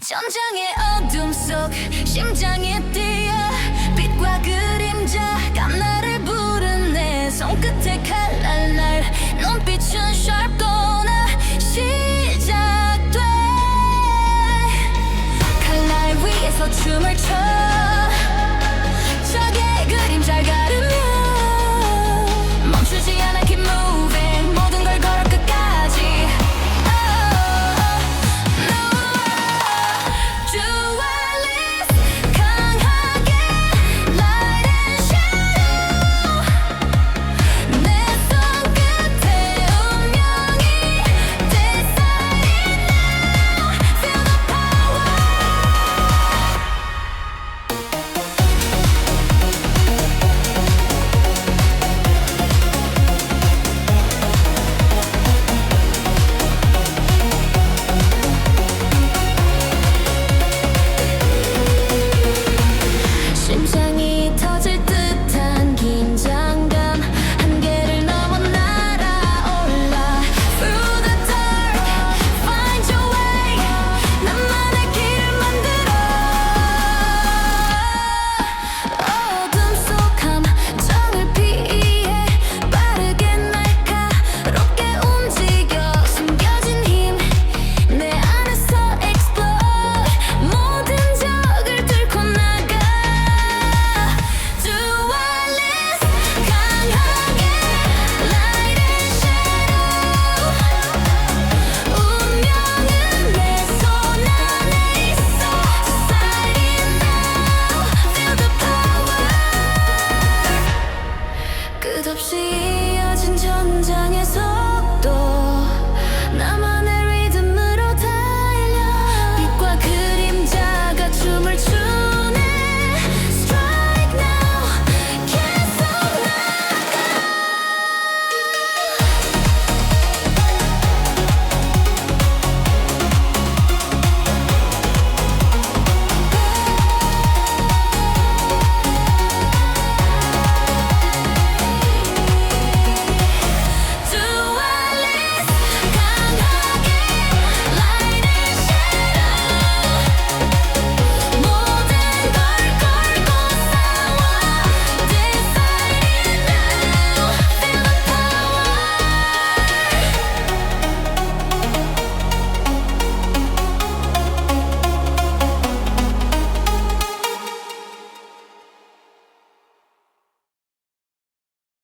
전장의 어둠 속 심장이 뛰어 빛과 그림자가 나를 부르네 손끝에 칼날 날 눈빛은 샵고 나 시작돼 칼날 위에서 춤을 춰